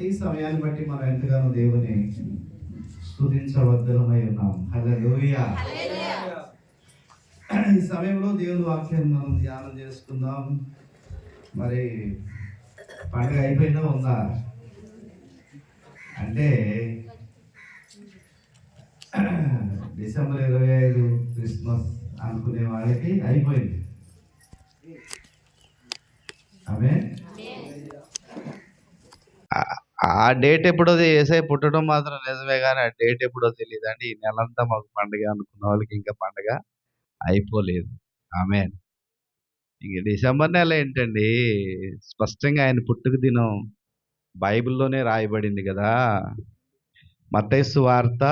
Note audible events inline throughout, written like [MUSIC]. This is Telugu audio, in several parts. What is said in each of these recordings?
ఈ సమయాన్ని బట్టి మనం ఎంతగానో దేవుని స్తుతించవద్దరమై ఉన్నాం. హల్లెలూయా. ఈ సమయంలో దేవుని వాక్యాన్ని మనం ధ్యానం చేసుకుందాం. మరి పండుగ అయిపోయిందా? ఉందా? అంటే డిసెంబర్ ఇరవై ఐదు క్రిస్మస్ అనుకునే వాళ్ళకి అయిపోయింది. ఆమె ఆ డేట్ ఎప్పుడో ఏసై పుట్టడం మాత్రం నిజమే కానీ ఆ డేట్ ఎప్పుడో తెలియదు అండి ఈ నెలంతా మాకు పండుగ అనుకున్న వాళ్ళకి ఇంకా పండుగ అయిపోలేదు. ఆమె ఇంక డిసెంబర్ నెల ఏంటండి? స్పష్టంగా ఆయన పుట్టుక దినం బైబిల్లోనే రాయబడింది కదా మత్తయి సువార్త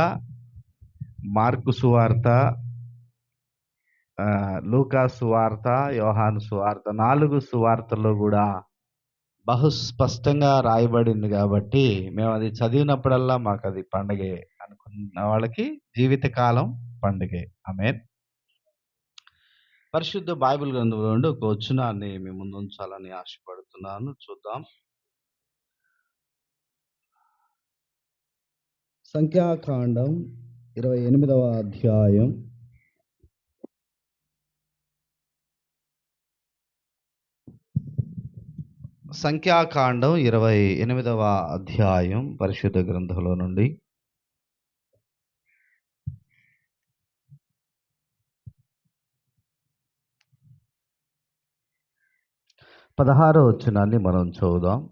మార్కు సువార్త లూకా సువార్త యోహాను సువార్త నాలుగు సువార్తల్లో కూడా బహుస్పష్టంగా రాయబడింది కాబట్టి మేము అది చదివినప్పుడల్లా మాకు అది పండగే అనుకున్న వాళ్ళకి జీవితకాలం పండగే. ఆమె పరిశుద్ధ బైబిల్ గ్రంథంలో నుండి ఒక వచనాన్ని మీ ముందు ఉంచాలని ఆశపడుతున్నాను. చూద్దాం. సంఖ్యాకాండం ఇరవై ఎనిమిదవ అధ్యాయం. సంఖ్యాకాండం ఇరవై ఎనిమిదవ అధ్యాయం పరిశుద్ధ గ్రంథంలో నుండి. పదహారో వచనాన్ని మనం చూద్దాం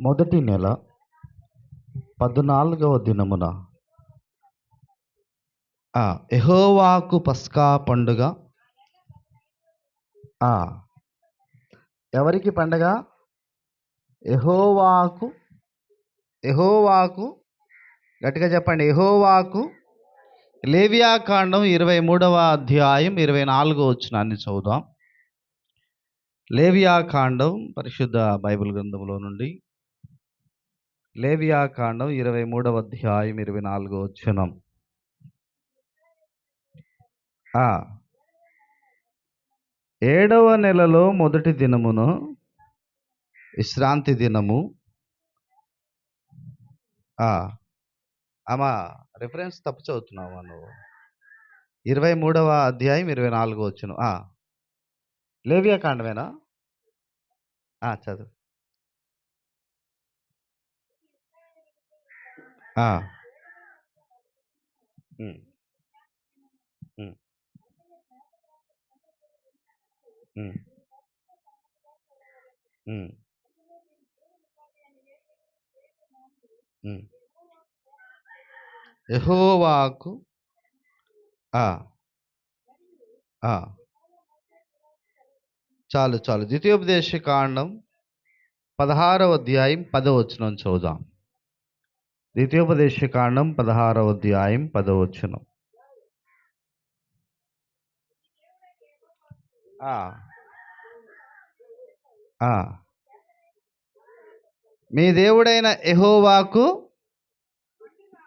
మొదటి నెల పద్నాలుగవ దినమున. ఎహోవాకు పస్కా పండుగ. ఎవరికి పండగ? ఎహోవాకు ఎహోవాకు గట్టిగా చెప్పండి. ఎహోవాకు లేవియాకాండం ఇరవై మూడవ అధ్యాయం ఇరవై నాలుగో వచ్చినాన్ని చదువుదాం. లేవియాకాండం పరిశుద్ధ బైబిల్ గ్రంథంలో నుండి. లేవియాకాండం ఇరవై మూడవ అధ్యాయం ఇరవై నాలుగో వచ్చినం ఏడవ నెలలో మొదటి దినమును విశ్రాంతి దినము. ఆ, అమ్మా రిఫరెన్స్ తప్పు చదువుతున్నావా నువ్వు? ఇరవై మూడవ అధ్యాయం ఇరవై నాలుగో వచ్చును లేవియా కాండమేనా? చదువు. ఆ. ఉమ్, యెహోవాకు ఆ, ఆ. చాలు చాలు. ద్వితీయోపదేశ కాండం పదహారవ అధ్యాయం పదవచనం చూద్దాం ద్వితీయోపదేశ కాండం పదహారవ అధ్యాయం పదవ వచనం ఆ. ఆ. మీ దేవుడైన ఎహోవాకు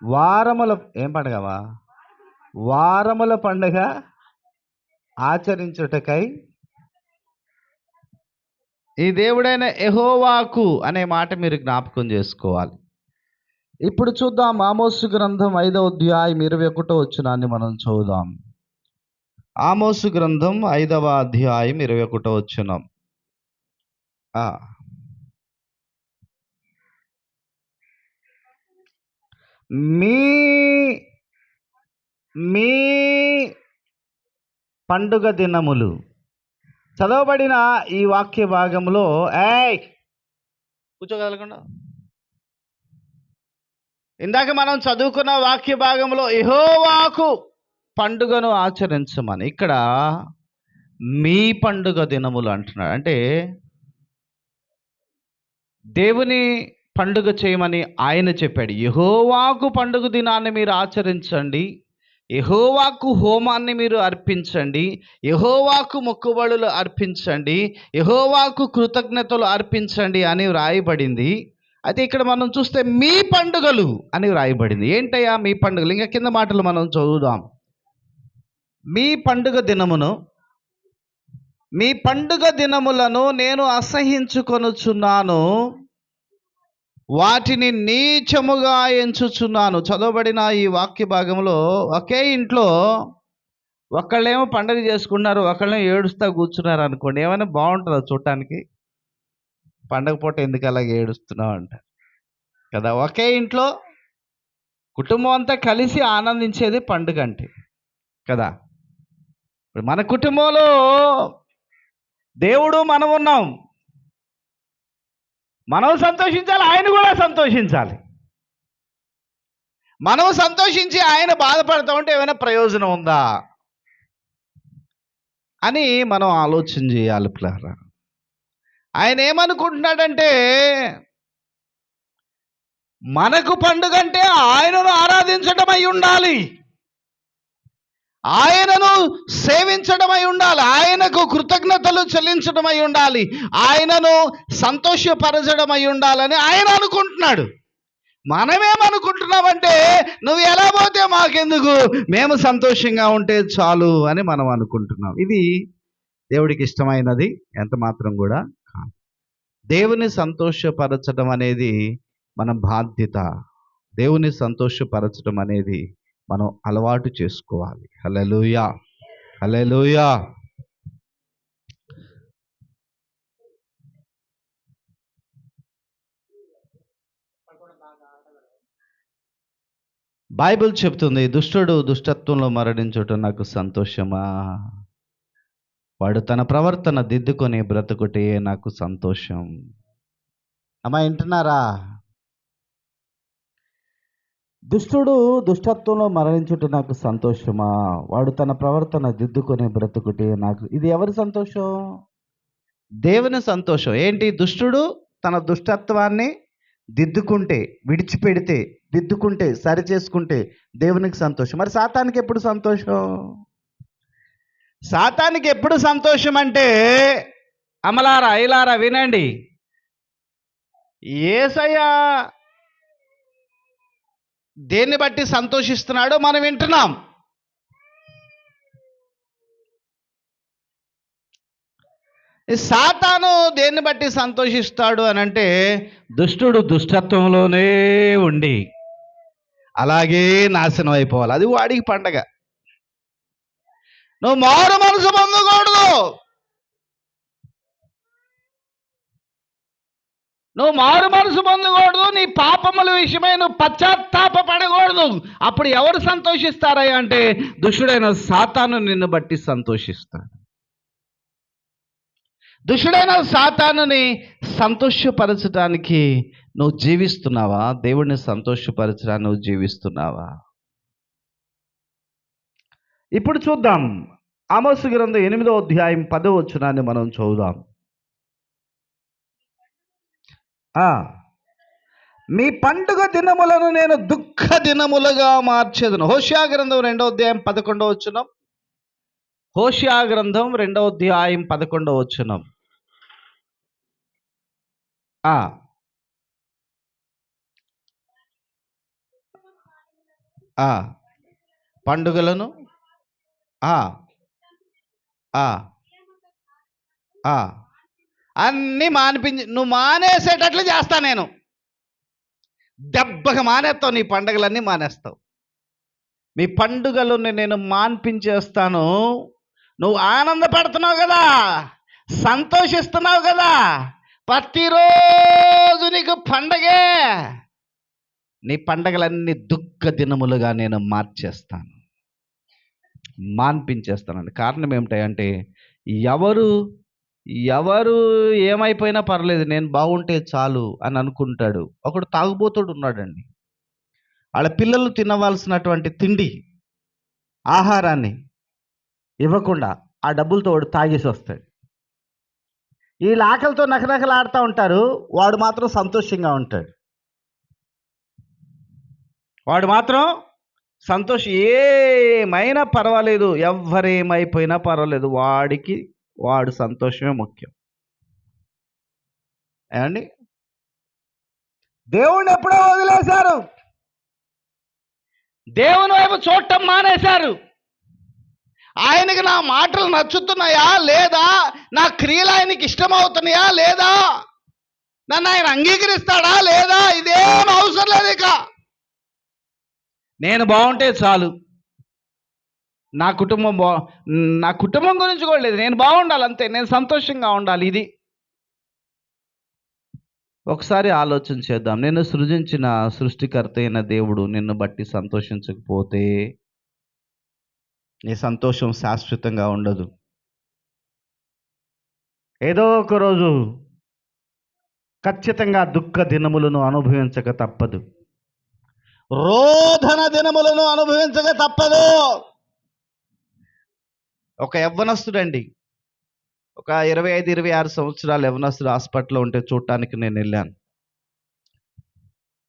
వారముల ఏం పండగవా? వారముల పండగ ఆచరించుటకై ఈ దేవుడైన ఎహోవాకు అనే మాట మీరు జ్ఞాపకం చేసుకోవాలి. ఇప్పుడు చూద్దాం ఆమోసు గ్రంథం ఐదవ అధ్యాయం ఇరవై ఒకటో వచ్చినాన్ని మనం చూద్దాం ఆమోసు గ్రంథం ఐదవ అధ్యాయం ఇరవై ఒకటో వచ్చినాం మీ మీ పండుగ దినములు. చదవబడిన ఈ వాక్య భాగంలో ఏయ్! కూర్చోగలకుండా. ఇందాక మనం చదువుకున్న వాక్య భాగంలో ఇహోవాకు పండుగను ఆచరించమని ఇక్కడ మీ పండుగ దినములు అంటున్నాడు. అంటే దేవుని పండుగ చేయమని ఆయన చెప్పాడు. యహోవాకు పండుగ దినాన్ని మీరు ఆచరించండి. యహోవాకు హోమాన్ని మీరు అర్పించండి. యహోవాకు మొక్కుబడులు అర్పించండి. యహోవాకు కృతజ్ఞతలు అర్పించండి అని వ్రాయబడింది. అయితే ఇక్కడ మనం చూస్తే మీ పండుగలు అని వ్రాయబడింది. ఏంటయ్యా మీ పండుగలు? ఇంకా కింద మాటలు మనం చదువుదాం. మీ పండుగ దినమును మీ పండుగ దినములను నేను అసహించుకొనుచున్నాను వాటిని నీచముగా ఎంచుచున్నాను. చదవబడిన ఈ వాక్య భాగంలో ఒకే ఇంట్లో ఒకళ్ళేమో పండగ చేసుకున్నారు ఒకళ్ళేమో ఏడుస్తా కూర్చున్నారు అనుకోండి. ఏమైనా బాగుంటుందా చూడటానికి? పండగ పూట ఎందుకు అలాగే ఏడుస్తున్నావు అంట. కదా ఒకే ఇంట్లో కుటుంబం అంతా కలిసి ఆనందించేది పండుగ అంటే. కదా ఇప్పుడు మన కుటుంబంలో దేవుడు మనం ఉన్నాం. మనం సంతోషించాలి ఆయన కూడా సంతోషించాలి. మనం సంతోషించి ఆయన బాధపడతా ఉంటే ఏమైనా ప్రయోజనం ఉందా? అని మనం ఆలోచన చేయాలి పిల్లరా. ఆయన ఏమనుకుంటున్నాడంటే మనకు పండుగ అంటే ఆయనను ఆరాధించడం అయి ఉండాలి. ఆయనను సేవించడం ఉండాలి. ఆయనకు కృతజ్ఞతలు చెల్లించడం ఉండాలి. ఆయనను సంతోషపరచడం ఉండాలని ఆయన అనుకుంటున్నాడు. మనమేమనుకుంటున్నామంటే నువ్వు ఎలా పోతే మాకెందుకు? మేము సంతోషంగా ఉంటే చాలు అని మనం అనుకుంటున్నాం. ఇది దేవుడికి ఇష్టమైనది. ఎంత మాత్రం కూడా కాదు. దేవుని సంతోషపరచడం అనేది మన బాధ్యత. దేవుని సంతోషపరచడం అనేది మనం అలవాటు చేసుకోవాలి. హలలుయా హలలుయా బైబిల్ చెప్తుంది దుష్టుడు దుష్టత్వంలో మరణించటం నాకు సంతోషమా? వాడు తన ప్రవర్తన దిద్దుకొని బ్రతుకుటే నాకు సంతోషం. అమ్మా వింటున్నారా? దుష్టుడు దుష్టత్వంలో మరణించుట నాకు సంతోషమా? వాడు తన ప్రవర్తన దిద్దుకొని బ్రతుకుటే నాకు. ఇది ఎవరి సంతోషం? దేవుని సంతోషం. ఏంటి? దుష్టుడు తన దుష్టత్వాన్ని దిద్దుకుంటే విడిచిపెడితే దిద్దుకుంటే సరి చేసుకుంటే దేవునికి సంతోషం. మరి సాతానికి ఎప్పుడు సంతోషం? సాతానికి ఎప్పుడు సంతోషం అంటే అమలారా ఇలారా వినండి. ఏసయ్య దేన్ని బట్టి సంతోషిస్తున్నాడో మనం వింటున్నాం. సాతాను దేన్ని బట్టి సంతోషిస్తాడు అని అంటే దుష్టుడు దుష్టత్వంలోనే ఉండి అలాగే నాశనం అయిపోవాలి. అది వాడికి పండగ. నువ్వు మారు మనసు పొందకూడదు. నువ్వు మారు మనసు పొందకూడదు నీ పాపముల విషయమై నువ్వు పశ్చాత్తాప పడకూడదు అప్పుడు ఎవరు సంతోషిస్తారయ్యా అంటే దుష్టుడైన సాతాను నిన్ను బట్టి సంతోషిస్తాడు. దుష్టుడైన సాతానుని సంతోషపరచడానికి నువ్వు జీవిస్తున్నావా? దేవుడిని సంతోషపరచడానికి నువ్వు జీవిస్తున్నావా? ఇప్పుడు చూద్దాం. ఆమోసు గ్రంథం ఎనిమిదో అధ్యాయం పదో వచ్చునాన్ని మనం చూద్దాం ఆ, మీ పండుగ దినములను నేను దుఃఖ దినములుగా మార్చేదను. హోషియా గ్రంథం రెండో అధ్యాయం పదకొండవ వచ్చునం హోషియా గ్రంథం రెండవ అధ్యాయం పదకొండవ వచ్చునం పండుగలను. ఆ, ఆ, ఆ, అన్నీ మానిపించి నువ్వు మానేసేటట్లు చేస్తా నేను. దెబ్బగా మానేస్తావు నీ పండుగలన్నీ మానేస్తావు. మీ పండుగలను నేను మాన్పించేస్తాను. నువ్వు ఆనందపడుతున్నావు కదా సంతోషిస్తున్నావు కదా ప్రతిరోజు నీకు పండగే. నీ పండగలన్నీ దుఃఖ దినములుగా నేను మార్చేస్తాను. మాన్పించేస్తానండి కారణం ఏమిటంటే ఎవరు ఎవరు ఏమైపోయినా పర్లేదు నేను బాగుంటే చాలు అని అనుకుంటాడు. ఒకడు తాగుబోతుడు ఉన్నాడండి. వాళ్ళ పిల్లలు తినవలసినటువంటి తిండి ఆహారాన్ని ఇవ్వకుండా ఆ డబ్బులతో వాడు తాగేసి వస్తాడు. వీళ్ళ ఆకలితో నకనకలాడుతూ ఉంటారు వాడు మాత్రం సంతోషంగా ఉంటాడు. వాడు మాత్రం సంతోషం ఏమైనా పర్వాలేదు ఎవరేమైపోయినా పర్వాలేదు వాడికి వాడు సంతోషమే ముఖ్యం. ఏమండి? దేవుణ్ణి ఎప్పుడో వదిలేశారు. దేవుని వైపు చూడటం మానేశారు. ఆయనకి నా మాటలు నచ్చుతున్నాయా? లేదా? నా క్రియలు ఆయనకి ఇష్టమవుతున్నాయా? లేదా? నన్ను ఆయన అంగీకరిస్తాడా? లేదా? ఇదేం అవసరం లేదు ఇక. నేను బాగుంటే చాలు. నా కుటుంబం బా నా కుటుంబం గురించి కూడా లేదు. నేను బాగుండాలి అంతే. నేను సంతోషంగా ఉండాలి. ఇది. ఒకసారి ఆలోచన చేద్దాం. నిన్ను సృజించిన సృష్టికర్త అయిన దేవుడు నిన్ను బట్టి సంతోషించకపోతే నీ సంతోషం శాశ్వతంగా ఉండదు. ఏదో ఒక రోజు ఖచ్చితంగా దుఃఖ దినములను అనుభవించక తప్పదు. రోధన దినములను అనుభవించక తప్పదు. ఒక యవ్వనస్తుడండి. ఒక ఇరవై ఐదు ఇరవై ఆరు సంవత్సరాలు యవ్వనస్తుడు హాస్పిటల్లో ఉంటే చూడటానికి నేను వెళ్ళాను.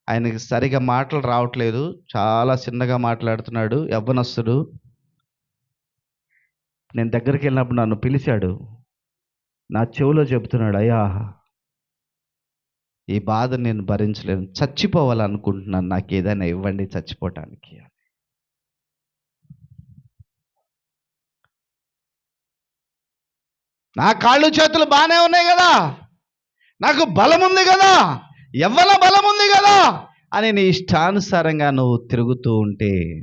ఆయనకి సరిగా మాటలు రావట్లేదు. చాలా చిన్నగా మాట్లాడుతున్నాడు యవ్వనస్తుడు. నేను దగ్గరికి వెళ్ళినప్పుడు నన్ను పిలిచాడు. నా చెవిలో చెబుతున్నాడు అయ్యా ఈ బాధ నేను భరించలేను. చచ్చిపోవాలనుకుంటున్నాను. నాకు ఏదైనా ఇవ్వండి చచ్చిపోవటానికి నా కాళ్ళు చేతులు బాగానే ఉన్నాయి కదా. నాకు బలం ఉంది కదా. ఎవ్వల బలం ఉంది కదా అని నీ ఇష్టానుసారంగా నువ్వు తిరుగుతూ ఉంటే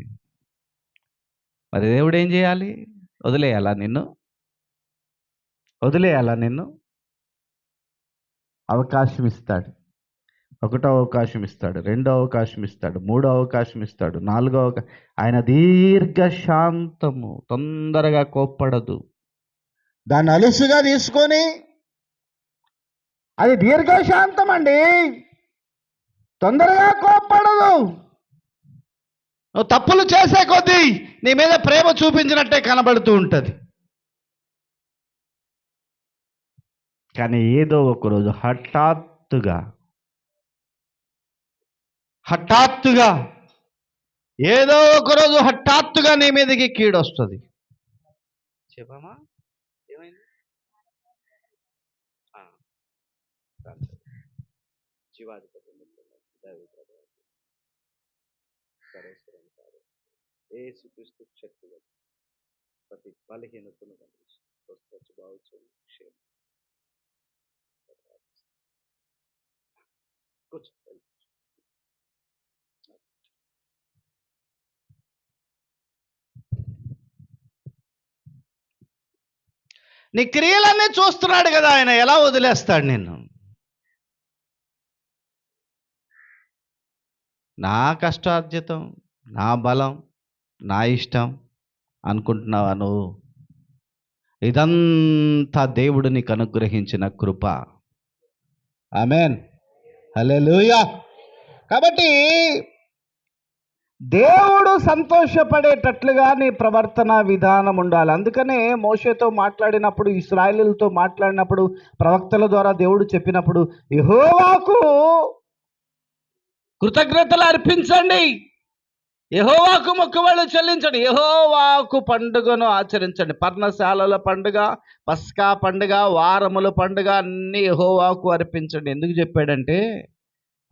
మరి దేవుడు ఏం చేయాలి? వదిలేయాలా నిన్ను? వదిలేయాలా నిన్ను? అవకాశం ఇస్తాడు. ఒకటో అవకాశం ఇస్తాడు. రెండో అవకాశం ఇస్తాడు. మూడో అవకాశం ఇస్తాడు. నాలుగో అవకాశం ఆయన దీర్ఘ శాంతము తొందరగా కోప్పడదు. దాన్ని అలుసుగా తీసుకొని అది దీర్ఘశాంతం అండి. తొందరగా కోప్పడదు. నువ్వు తప్పులు చేసే కొద్దీ నీ మీద ప్రేమ చూపించినట్టే కనబడుతూ ఉంటుంది. కానీ ఏదో ఒకరోజు హఠాత్తుగా హఠాత్తుగా ఏదో ఒకరోజు హఠాత్తుగా నీ మీదకి కీడొస్తుంది. చెప్పమా శివాధిపతి సరేశ్వరం ఏసుక్రీస్తు శక్తి ప్రతి బలహీనతను గమనించి బావచ్చు క్షేమం కూర్చో నీ క్రియలన్నీ చూస్తున్నాడు కదా ఆయన ఎలా వదిలేస్తాడు నిన్ను? నా కష్టార్జితం నా బలం నా ఇష్టం అనుకుంటున్నావా నువ్వు? ఇదంతా దేవుడు నీకు అనుగ్రహించిన కృప. ఆమెన్. లూయా కాబట్టి దేవుడు సంతోషపడేటట్లుగా నీ ప్రవర్తన విధానం ఉండాలి. అందుకనే మోషేతో మాట్లాడినప్పుడు ఇస్రాయలులతో మాట్లాడినప్పుడు ప్రవక్తల ద్వారా దేవుడు చెప్పినప్పుడు యహోవాకు కృతజ్ఞతలు అర్పించండి. యహోవాకు మొక్కుబళ్ళు చెల్లించండి. యహోవాకు పండుగను ఆచరించండి. పర్ణశాలల పండుగ పస్కా పండుగ వారముల పండుగ అన్ని యహోవాకు అర్పించండి. ఎందుకు చెప్పాడంటే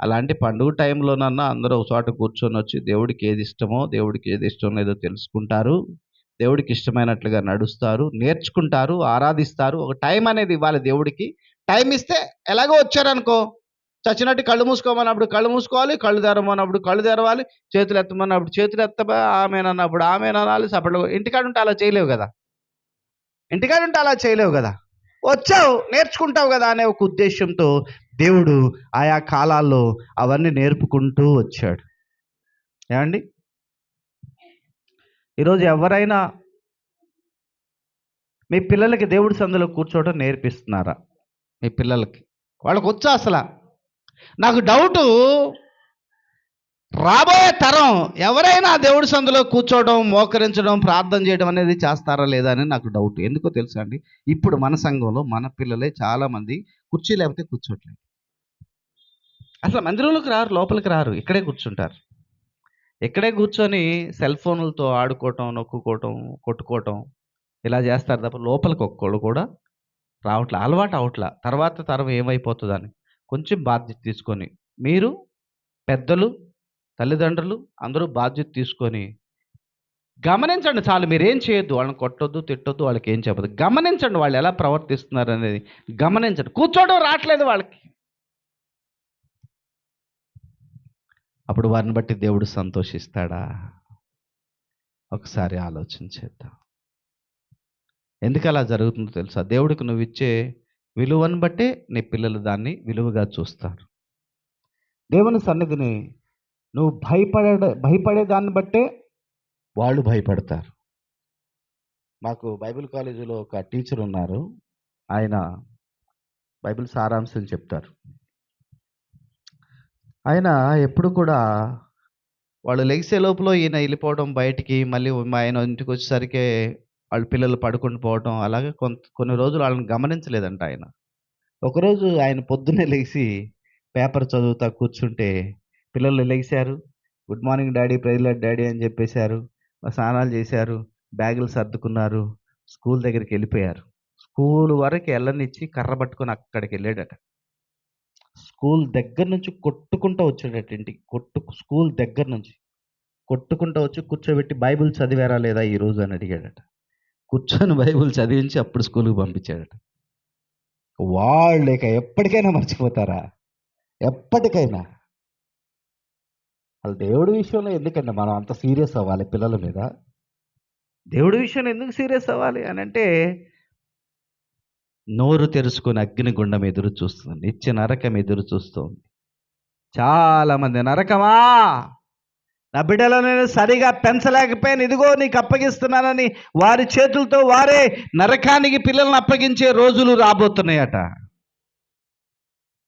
అలాంటి పండుగ టైంలోనన్నా అందరూ ఒక చోట కూర్చొని వచ్చి దేవుడికి ఏది ఇష్టమో దేవుడికి ఏది ఇష్టం లేదో తెలుసుకుంటారు. దేవుడికి ఇష్టమైనట్లుగా నడుస్తారు నేర్చుకుంటారు ఆరాధిస్తారు. ఒక టైం అనేది ఇవ్వాలి దేవుడికి. టైం ఇస్తే ఎలాగో వచ్చారనుకో చచ్చినట్టు కళ్ళు మూసుకోమన్నప్పుడు కళ్ళు మూసుకోవాలి కళ్ళు తెరమన్నప్పుడు కళ్ళు తెరవాలి చేతులు ఎత్తమన్నప్పుడు చేతులు ఎత్తబా ఆమెనన్నప్పుడు ఆమెననాలి సపట్లు ఇంటికాడ ఉంటే అలా చేయలేవు కదా. ఇంటికాడ ఉంటే అలా చేయలేవు కదా. వచ్చావు నేర్చుకుంటావు కదా అనే ఒక ఉద్దేశంతో దేవుడు ఆయా కాలాల్లో అవన్నీ నేర్పుకుంటూ వచ్చాడు. ఏమండి? ఈరోజు ఎవరైనా మీ పిల్లలకి దేవుడి సందులో కూర్చోవడం నేర్పిస్తున్నారా? మీ పిల్లలకి. వాళ్ళకి వచ్చా అసలు? నాకు డౌటు రాబోయే తరం ఎవరైనా దేవుడి సందులో కూర్చోవడం మోకరించడం ప్రార్థన చేయడం అనేది చేస్తారా లేదా అని నాకు డౌట్ ఎందుకో తెలుసా అండి? ఇప్పుడు మన సంఘంలో మన పిల్లలే చాలామంది కుర్చీ లేకపోతే కూర్చోట్లేదు. అసలు మందిరంలోకి రారు లోపలికి రారు ఇక్కడే కూర్చుంటారు. ఇక్కడే కూర్చొని సెల్ ఫోన్లతో ఆడుకోవటం నొక్కుకోవటం కొట్టుకోవటం ఇలా చేస్తారు తప్ప లోపలికి ఒక్కళ్ళు కూడా రావట్లే అలవాటు అవట్లా. తర్వాత తరం ఏమైపోతుందని? కొంచెం బాధ్యత తీసుకొని మీరు పెద్దలు తల్లిదండ్రులు అందరూ బాధ్యత తీసుకొని గమనించండి చాలు మీరేం చేయొద్దు వాళ్ళని కొట్టొద్దు తిట్టొద్దు వాళ్ళకి ఏం చెప్పదు గమనించండి వాళ్ళు ఎలా ప్రవర్తిస్తున్నారు అనేది గమనించండి. కూర్చోవడం రావట్లేదు వాళ్ళకి. అప్పుడు వారిని బట్టి దేవుడు సంతోషిస్తాడా? ఒకసారి ఆలోచన చేద్దాం. ఎందుకు అలా జరుగుతుందో తెలుసా? దేవుడికి నువ్వు ఇచ్చే విలువను బట్టే నీ పిల్లలు దాన్ని విలువగా చూస్తారు. దేవుని సన్నిధిని నువ్వు భయపడే భయపడే దాన్ని బట్టే వాళ్ళు భయపడతారు. మాకు బైబిల్ కాలేజీలో ఒక టీచర్ ఉన్నారు. ఆయన బైబిల్ సారాంశం చెప్తారు. ఆయన ఎప్పుడు కూడా వాళ్ళు లెగిసే లోపల ఈయన వెళ్ళిపోవడం బయటికి మళ్ళీ ఆయన ఇంటికి వచ్చేసరికి వాళ్ళ పిల్లలు పడుకుని పోవటం అలాగే కొంత కొన్ని రోజులు వాళ్ళని గమనించలేదంట ఆయన. ఒకరోజు ఆయన పొద్దున్నే లేచి పేపర్ చదువుతా కూర్చుంటే పిల్లలు లెగిశారు గుడ్ మార్నింగ్ డాడీ ప్రైజ్లాడ్ డాడీ అని చెప్పేశారు. స్నానాలు చేశారు. బ్యాగులు సర్దుకున్నారు. స్కూల్ దగ్గరికి వెళ్ళిపోయారు. స్కూల్ వరకు వెళ్ళనిచ్చి కర్ర పట్టుకొని అక్కడికి వెళ్ళాడట. స్కూల్ దగ్గర నుంచి కొట్టుకుంటూ వచ్చాడట ఇంటికి. కొట్టు స్కూల్ దగ్గర నుంచి కొట్టుకుంటూ వచ్చి కూర్చోబెట్టి బైబిల్ చదివారా లేదా ఈ రోజు అని అడిగాడట. కూర్చొని బైబిల్ చదివించి అప్పుడు స్కూల్కి పంపించాడట. వాళ్ళు ఇక ఎప్పటికైనా మర్చిపోతారా? ఎప్పటికైనా. వాళ్ళు దేవుడి విషయంలో ఎందుకండి మనం అంత సీరియస్ అవ్వాలి పిల్లల మీద? దేవుడి విషయంలో ఎందుకు సీరియస్ అవ్వాలి అని అంటే నోరు తెరుచుకుని అగ్నిగుండం ఎదురు చూస్తుంది నిత్య నరకం ఎదురు చూస్తుంది. చాలామంది నరకమా? నా బిడ్డలను నేను సరిగా పెంచలేకపోయాను. ఇదిగో నీకు అప్పగిస్తున్నానని వారి చేతులతో వారే నరకానికి పిల్లల్ని అప్పగించే రోజులు రాబోతున్నాయట.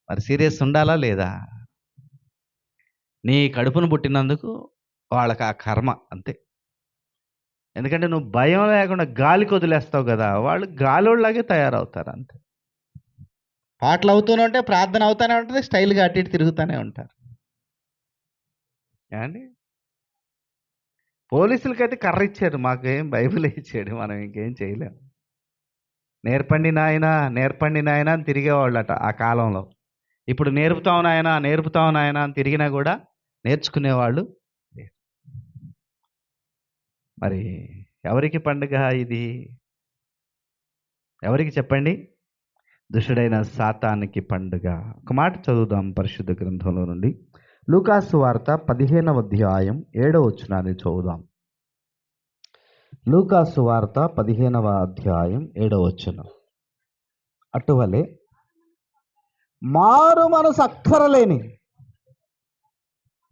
మరి సీరియస్ ఉండాలా లేదా? నీ కడుపును పుట్టినందుకు వాళ్ళకి ఆ కర్మ అంతే. ఎందుకంటే నువ్వు భయం లేకుండా గాలికి వదిలేస్తావు కదా వాళ్ళు గాలోళ్ళలాగే తయారవుతారు అంతే. పాటలు అవుతూనే ఉంటే ప్రార్థన అవుతూనే ఉంటుంది స్టైల్గా అటు ఇటు తిరుగుతూనే ఉంటారు. ఏమండి? పోలీసులకైతే కర్ర ఇచ్చాడు మాకు ఏం బైబిల్ ఇచ్చాడు మనం ఇంకేం చేయలేము నేర్పండి నాయన నేర్పండి నాయన అని తిరిగేవాళ్ళట ఆ కాలంలో. ఇప్పుడు నేర్పుతావు నాయన నేర్పుతావు నాయన అని తిరిగినా కూడా నేర్చుకునేవాళ్ళు మరి ఎవరికి పండుగ ఇది? ఎవరికి చెప్పండి? దుష్టుడైన సాతానికి పండుగ. ఒక మాట చదువుదాం పరిశుద్ధ గ్రంథంలో నుండి. లూకాసు వార్త పదిహేనవ అధ్యాయం ఏడవ వచనాన్ని చదువుదాం. లూకాసు వార్త పదిహేనవ అధ్యాయం ఏడవ వచనం. అటువలే మారు మనసు అక్కరలేని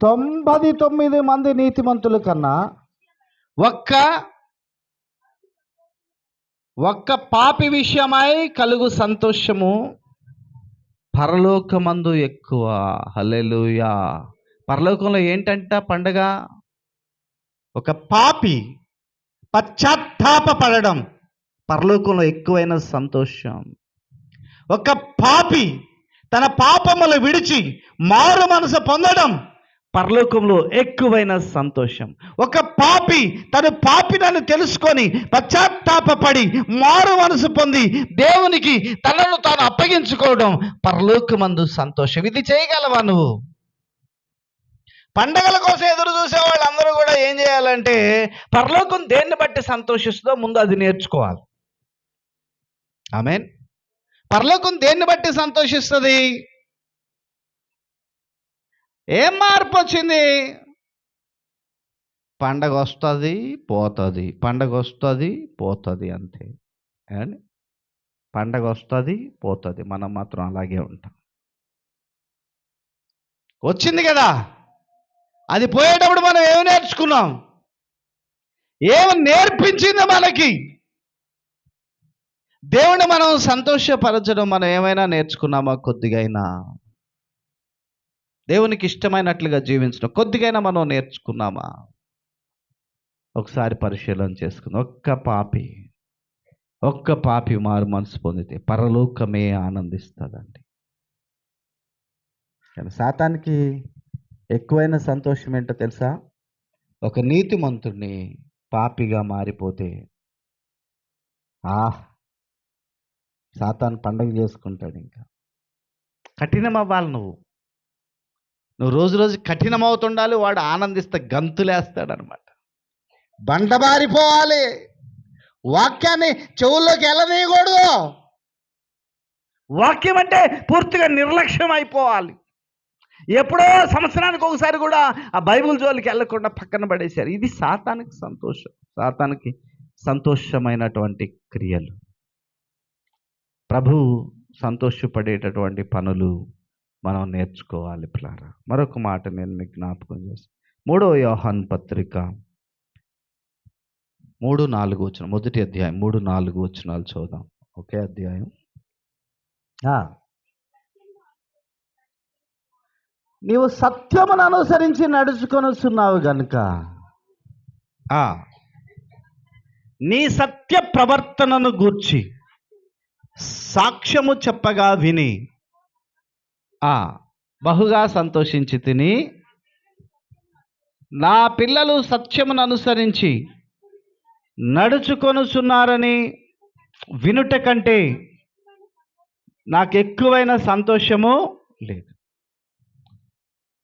తొంభై తొమ్మిది మంది నీతిమంతుల కన్నా ఒక్క ఒక్క పాపి విషయమై కలుగు సంతోషము పరలోకమందు ఎక్కువ. హలెలుయా పరలోకంలో ఏంటంట పండగ? ఒక పాపి పశ్చాత్తాపడడం పరలోకంలో ఎక్కువైన సంతోషం. ఒక పాపి తన పాపములు విడిచి మారు మనసు పొందడం. పరలోకంలో ఎక్కువైన సంతోషం. ఒక పాపి తను పాపినని తెలుసుకొని పశ్చాత్తాపడి మారు మనసు పొంది దేవునికి తనను తాను అప్పగించుకోవడం పరలోకమందు సంతోషం. ఇది చేయగలవా నువ్వు? పండగల కోసం ఎదురు చూసే వాళ్ళందరూ కూడా ఏం చేయాలంటే పరలోకం దేన్ని బట్టి సంతోషిస్తుందో ముందు అది నేర్చుకోవాలి. ఆమెన్. పరలోకం దేన్ని బట్టి సంతోషిస్తుంది? ఏం మార్పు వచ్చింది? పండగ వస్తుంది పోతుంది. పండగ వస్తుంది పోతుంది అంతే. అండ్ పండగ వస్తుంది పోతుంది. మనం మాత్రం అలాగే ఉంటాం. వచ్చింది కదా! అది పోయేటప్పుడు మనం ఏమి నేర్చుకున్నాం? ఏమి నేర్పించింది మనకి? దేవుని మనం సంతోషపరచడం మనం ఏమైనా నేర్చుకున్నామా కొద్దిగా అయినా దేవునికి ఇష్టమైనట్లుగా జీవించడం. కొద్దిగైనా మనం నేర్చుకున్నామా? ఒకసారి పరిశీలన చేసుకుందాం. ఒక్క పాపి ఒక్క పాపి మారు మనసు పొందితే పరలోకమే ఆనందిస్తుందండి. కానీ శాతానికి ఎక్కువైన సంతోషం ఏంటో తెలుసా? ఒక నీతిమంతుడిని పాపిగా మారిపోతే ఆ సాతాన్ పండగ చేసుకుంటాడు ఇంకా. కఠినం అవ్వాలి నువ్వు. నువ్వు రోజు రోజు కఠినమవుతుండాలి వాడు ఆనందిస్తే గంతులేస్తాడు అనమాట బండబారిపోవాలి. వాక్యాన్ని చెవుల్లోకి వెళ్ళనీయకూడదు వాక్యం అంటే పూర్తిగా నిర్లక్ష్యం అయిపోవాలి ఎప్పుడో సంవత్సరానికి ఒకసారి కూడా ఆ బైబిల్ జోలికి వెళ్ళకుండా పక్కన పడేశారు. ఇది సాతానికి సంతోషం సాతానికి సంతోషమైనటువంటి క్రియలు. ప్రభు సంతోషపడేటటువంటి పనులు మనం నేర్చుకోవాలి పిల్లారా మరొక మాట నేను మీకు జ్ఞాపకం చేస్తాను మూడో యోహాన్ పత్రిక మూడు నాలుగు వచ్చిన మొదటి అధ్యాయం మూడు నాలుగు వచ్చినాలు చూద్దాం. ఒకే అధ్యాయం. నీవు సత్యమును అనుసరించి నడుచుకొనుచున్నావు గనుక. నీ సత్య ప్రవర్తనను గూర్చి సాక్ష్యము చెప్పగా విని బహుగా సంతోషించి తిని నా పిల్లలు సత్యమును అనుసరించి నడుచుకొనుచున్నారని వినుట కంటే నాకు ఎక్కువైన సంతోషము లేదు.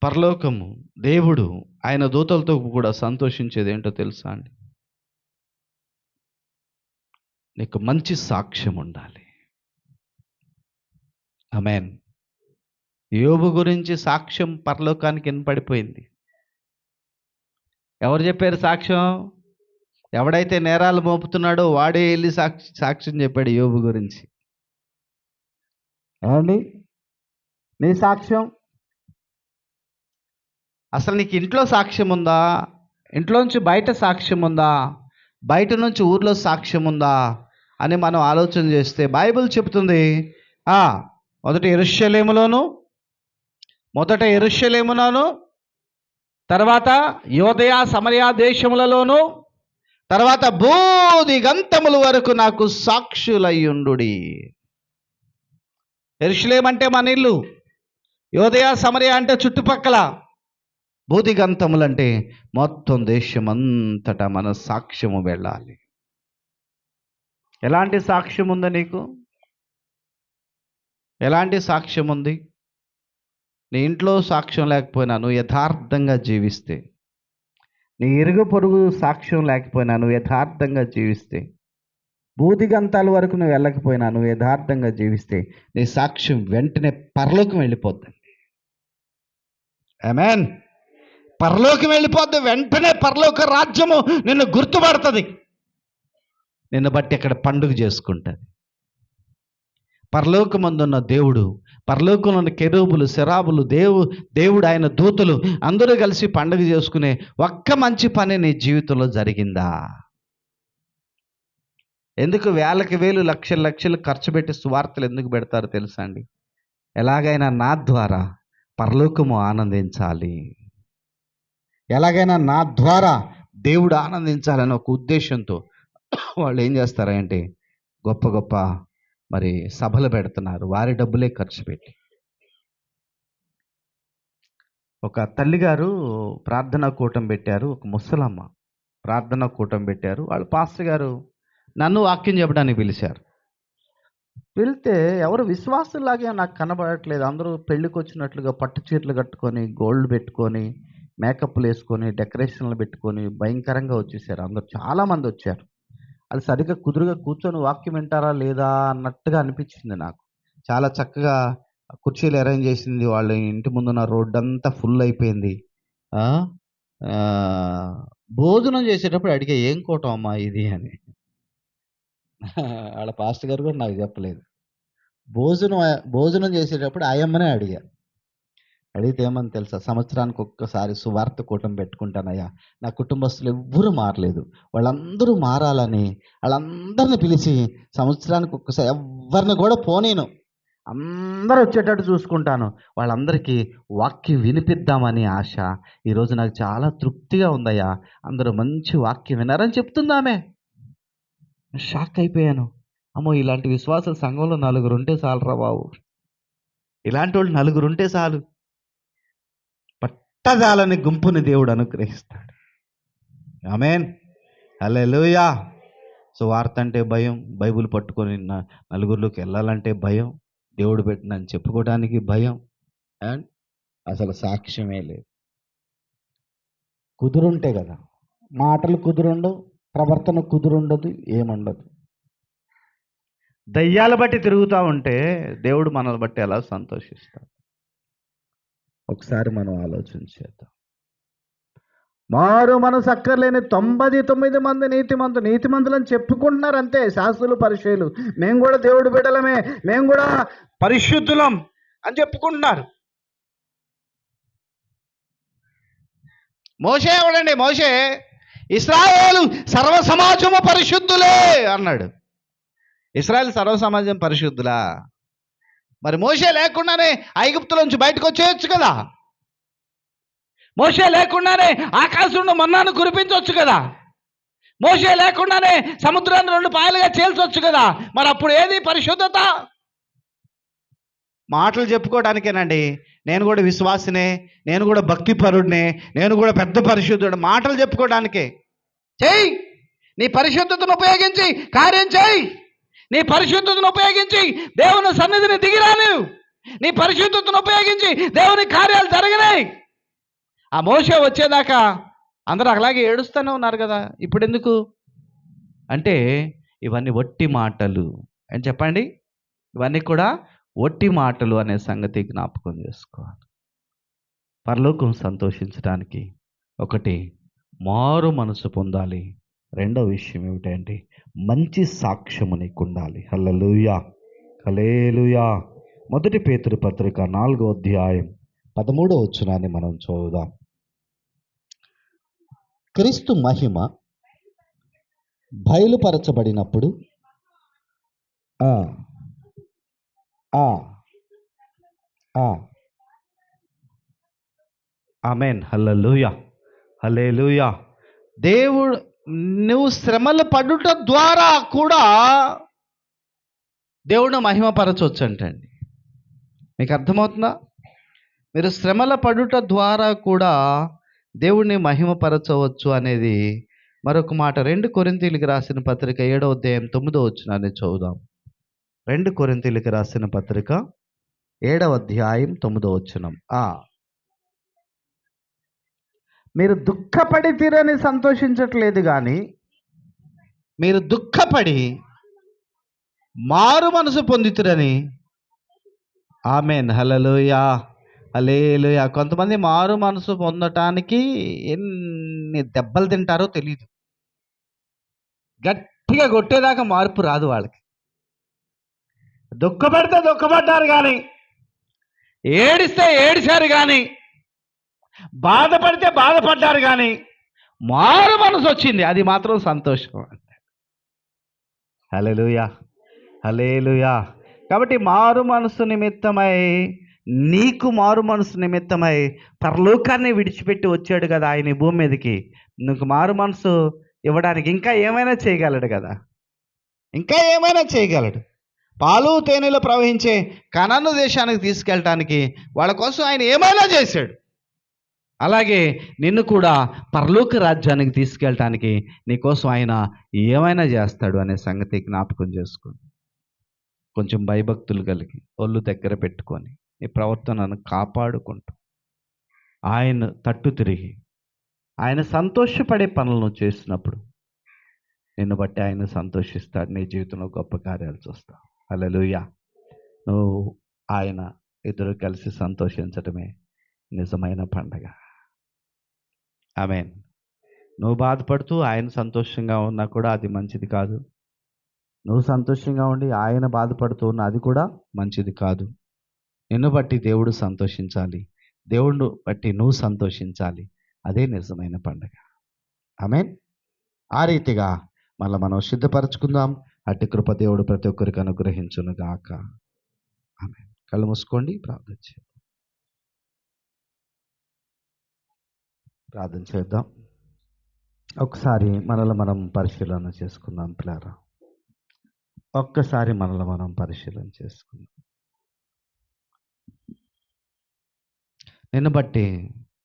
పరలోకము దేవుడు ఆయన దూతలతో కూడా సంతోషించేది ఏంటో తెలుసా అండి? నీకు మంచి సాక్ష్యం ఉండాలి అమెన్ యోబు గురించి సాక్ష్యం పరలోకానికి వినపడిపోయింది. ఎవరు చెప్పారు సాక్ష్యం? ఎవడైతే నేరాలు మోపుతున్నాడో వాడే వెళ్ళి సాక్షి సాక్ష్యం చెప్పాడు యోబు గురించి. ఏమండి? నీ సాక్ష్యం? అసలు నీకు ఇంట్లో సాక్ష్యం ఉందా? ఇంట్లోంచి బయట సాక్ష్యం ఉందా? బయట నుంచి ఊర్లో సాక్ష్యం ఉందా? అని మనం ఆలోచన చేస్తే బైబిల్ చెప్తుంది. ఆ, మొదట ఎరుషలేములోను మొదట ఎరుషలేములోను తర్వాత యోదయ సమరయా దేశములలోను తర్వాత బోధి గంతముల వరకు నాకు సాక్షులయ్యుండు ఎరుషలేమంటే మన ఇల్లు యోదయ సమరయ అంటే చుట్టుపక్కల. బోధిగంతములంటే మొత్తం దేశమంతటా మన సాక్ష్యము వెళ్ళాలి. ఎలాంటి సాక్ష్యం ఉంది నీకు? ఎలాంటి సాక్ష్యం ఉంది నీ ఇంట్లో సాక్ష్యం లేకపోయినా నువ్వు యథార్థంగా జీవిస్తే. నీ ఇరుగు పొరుగు సాక్ష్యం లేకపోయినా నువ్వు యథార్థంగా జీవిస్తే. బూదిగంతాల వరకు నువ్వు వెళ్ళకపోయినా నువ్వు యథార్థంగా జీవిస్తే. నీ సాక్ష్యం వెంటనే పరలోకం వెళ్ళిపోద్ది. ఆమెన్ పరలోకం వెళ్ళిపోద్ది. వెంటనే పరలోక రాజ్యము నిన్ను గుర్తుపడుతుంది. నిన్ను బట్టి అక్కడ పండుగ చేసుకుంటుంది. పరలోకమందున్న దేవుడు పరలోకంలో ఉన్న కెరూబులు శరాబులు దేవు దేవుడు ఆయన దూతలు అందరూ కలిసి పండుగ చేసుకునే ఒక్క మంచి పని నీ జీవితంలో జరిగిందా? ఎందుకు వేలకి వేలు లక్షల లక్షలు ఖర్చు పెట్టి సువార్తలు ఎందుకు పెడతారో తెలుసా అండి? ఎలాగైనా నా ద్వారా పరలోకము ఆనందించాలి. ఎలాగైనా నా ద్వారా దేవుడు ఆనందించాలని ఒక ఉద్దేశంతో వాళ్ళు ఏం చేస్తారంటే గొప్ప గొప్ప మరి సభలు పెడుతున్నారు. వారి డబ్బులే ఖర్చు పెట్టి. ఒక తల్లిగారు ప్రార్థనా కూటం పెట్టారు. ఒక ముసలమ్మ ప్రార్థనా కూటం పెట్టారు. వాళ్ళు పాస్టర్ గారు నన్ను వాక్యం చెప్పడానికి పిలిచారు. వెళ్తే ఎవరు విశ్వాసులాగే నాకు కనబడట్లేదు. అందరూ పెళ్ళికి వచ్చినట్లుగా పట్టు చీరలు కట్టుకొని గోల్డ్ పెట్టుకొని మేకప్లు వేసుకొని డెకరేషన్లు పెట్టుకొని భయంకరంగా వచ్చేసారు. అందరూ చాలామంది వచ్చారు. అది సరిగ్గా కుదురుగా కూర్చొని వాక్యం వింటారా లేదా అన్నట్టుగా అనిపించింది నాకు. చాలా చక్కగా కుర్చీలు అరేంజ్ చేసింది వాళ్ళ. ఇంటి ముందున్న రోడ్డు అంతా ఫుల్ అయిపోయింది. భోజనం చేసేటప్పుడు అడిగే ఏం కోటం అమ్మా ఇది? అని. [LAUGHS] వాళ్ళ పాస్టర్ గారు కూడా నాకు చెప్పలేదు. భోజనం భోజనం చేసేటప్పుడు ఆయమ్మనే అడిగా. అడిగితే ఏమని తెలుసా? సంవత్సరానికి ఒక్కసారి సువార్త కూటం పెట్టుకుంటానయ్యా. నా కుటుంబస్తులు ఎవ్వరూ మారలేదు. వాళ్ళందరూ మారాలని వాళ్ళందరిని పిలిచి సంవత్సరానికి ఒక్కసారి ఎవరిని కూడా పోనీను. అందరూ వచ్చేటట్టు చూసుకుంటాను. వాళ్ళందరికీ వాక్యం వినిపిద్దామని ఆశ. ఈరోజు నాకు చాలా తృప్తిగా ఉందయ్యా. అందరూ మంచి వాక్యం వినారని చెప్తుందామే షాక్ అయిపోయాను. అమ్మో ఇలాంటి విశ్వాస సంఘంలో నలుగురు ఉంటే చాలరా బాబు. ఇలాంటి వాళ్ళు నలుగురు ఉంటే చాలు. పట్టజాలని గుంపుని దేవుడు అనుగ్రహిస్తాడు. ఆమెన్. లూయా సో వార్త అంటే భయం బైబిల్ పట్టుకొని నలుగురిలోకి వెళ్ళాలంటే భయం దేవుడు పెట్టినని చెప్పుకోవడానికి భయం అండ్ అసలు సాక్ష్యమే లేదు. కుదురుంటే కదా మాటలు కుదురుండవు ప్రవర్తన కుదురుండదు ఏముండదు. దయ్యాల బట్టి తిరుగుతూ ఉంటే దేవుడు మనల్ని బట్టి ఎలా సంతోషిస్తాడు? ఒకసారి మనం ఆలోచన చేద్దాం. మారు మనసు అక్కర్లేని తొంభై తొమ్మిది మంది నీతిమంతులు నీతిమంతులని చెప్పుకుంటున్నారు అంతే. శాస్త్రులు పరిచయులు మేము కూడా దేవుడు బిడ్డలమే. మేము కూడా పరిశుద్ధులం అని చెప్పుకుంటున్నారు. మోసే ఎవడండి? మోసే ఇస్రాయేల్ సర్వ సమాజము పరిశుద్ధులే అన్నాడు. ఇస్రాయేల్ సర్వ సమాజం పరిశుద్ధులా? మరి మోసే లేకుండానే ఐగుప్తుల నుంచి బయటకు వచ్చేయచ్చు కదా? మోసే లేకుండానే ఆకాశం నుండి మన్నాను కురిపించవచ్చు కదా? మోసే లేకుండానే సముద్రాన్ని రెండు పాయలుగా చేల్చొచ్చు కదా? మరి అప్పుడు ఏది పరిశుద్ధత? మాటలు చెప్పుకోవడానికేనండి. నేను కూడా విశ్వాసినే నేను కూడా భక్తి పరుడినే నేను కూడా పెద్ద పరిశుద్ధుడు మాటలు చెప్పుకోవడానికే. చెయ్యి! నీ పరిశుద్ధతను ఉపయోగించి కార్యం చేయి నీ పరిశుద్ధతను ఉపయోగించి దేవుని సన్నిధిని దిగిరాను నీ పరిశుద్ధతను ఉపయోగించి దేవుని కార్యాలు జరిగినాయి. ఆ మోస వచ్చేదాకా అందరూ అలాగే ఏడుస్తూనే ఉన్నారు కదా ఇప్పుడు ఎందుకు అంటే ఇవన్నీ ఒట్టి మాటలు. అని చెప్పండి? ఇవన్నీ కూడా ఒట్టి మాటలు అనే సంగతి జ్ఞాపకం చేసుకోవాలి. పరలోకం సంతోషించడానికి ఒకటి మారు మనసు పొందాలి. రెండో విషయం ఏమిటంటే మంచి సాక్ష్యము నీకు ఉండాలి. హల్లలుయా. హలేలుయా మొదటి పేతురు పత్రిక నాలుగో అధ్యాయం పదమూడో వచ్చునాన్ని మనం చూద్దాం క్రీస్తు మహిమ బయలుపరచబడినప్పుడు ఆ, ఆ, ఆ. ఆమెన్. హల్లెలూయా. హల్లెలూయా. దేవుడు నువ్వు శ్రమలు పడుట ద్వారా కూడా దేవుడు మహిమపరచవచ్చు అంటండి మీకు అర్థమవుతుందా? మీరు శ్రమల పడుట ద్వారా కూడా దేవుణ్ణి మహిమపరచవచ్చు అనేది మరొక మాట. రెండు కొరింతీలకు రాసిన పత్రిక ఏడవ అధ్యాయం తొమ్మిదో వచ్చినాన్ని చదువుదాం. రెండు కొరింతీలకు రాసిన పత్రిక ఏడవ అధ్యాయం తొమ్మిదో వచ్చినం మీరు దుఃఖపడి తీరని సంతోషించట్లేదు కానీ మీరు దుఃఖపడి మారు మనసు పొందితురని. ఆమెన్. హలలుయా అలేలుయా కొంతమంది మారు మనసు పొందటానికి ఎన్ని దెబ్బలు తింటారో తెలియదు గట్టిగా కొట్టేదాకా మార్పు రాదు వాళ్ళకి. దుఃఖపడితే దుఃఖపడ్డారు కానీ ఏడిస్తే ఏడిశారు కానీ బాధపడితే బాధపడ్డారు కానీ మారు మనసు వచ్చింది. అది మాత్రం సంతోషం హలేలుయా హలేలుయా కాబట్టి మారు మనసు నిమిత్తమై నీకు మారు మనసు నిమిత్తమై పరలోకాన్ని విడిచిపెట్టి వచ్చాడు కదా ఆయన భూమి మీదకి. నీకు మారు మనసు ఇవ్వడానికి ఇంకా ఏమైనా చేయగలడు కదా? ఇంకా ఏమైనా చేయగలడు? పాలు తేనెలు ప్రవహించే కనను దేశానికి తీసుకెళ్ళటానికి వాళ్ళ కోసం ఆయన ఏమైనా చేశాడు? అలాగే నిన్ను కూడా పరలోక రాజ్యానికి తీసుకెళ్ళటానికి నీకోసం ఆయన ఏమైనా చేస్తాడు అనే సంగతి జ్ఞాపకం చేసుకొని కొంచెం భయభక్తులు కలిగి ఒళ్ళు దగ్గర పెట్టుకొని నీ ప్రవర్తనను కాపాడుకుంటూ. ఆయన తట్టు తిరిగి ఆయన సంతోషపడే పనులను చేసినప్పుడు నిన్ను బట్టి ఆయన సంతోషిస్తాడు. నీ జీవితంలో గొప్ప కార్యాలు చూస్తావు హల్లెలూయా. నువ్వు ఆయన ఇద్దరు కలిసి సంతోషించటమే నిజమైన పండగ. ఆమెన్. నువ్వు బాధపడుతూ ఆయన సంతోషంగా ఉన్నా కూడా అది మంచిది కాదు. నువ్వు సంతోషంగా ఉండి ఆయన బాధపడుతూ ఉన్నా అది కూడా మంచిది కాదు. నిన్ను బట్టి దేవుడు సంతోషించాలి. దేవుడు బట్టి నువ్వు సంతోషించాలి. అదే నిజమైన పండగ. ఆమెన్. ఆ రీతిగా మళ్ళీ మనం సిద్ధపరచుకుందాం. అట్టి కృప దేవుడు ప్రతి ఒక్కరికి అనుగ్రహించును గాక ఆమె కళ్ళు మూసుకోండి ప్రార్థన చేయండి. ప్రార్థన చేద్దాం. ఒకసారి మనల్ని మనం పరిశీలన చేసుకుందాం పిల్లారా. ఒక్కసారి మనల్ని మనం పరిశీలన చేసుకుందాం. నిన్ను బట్టి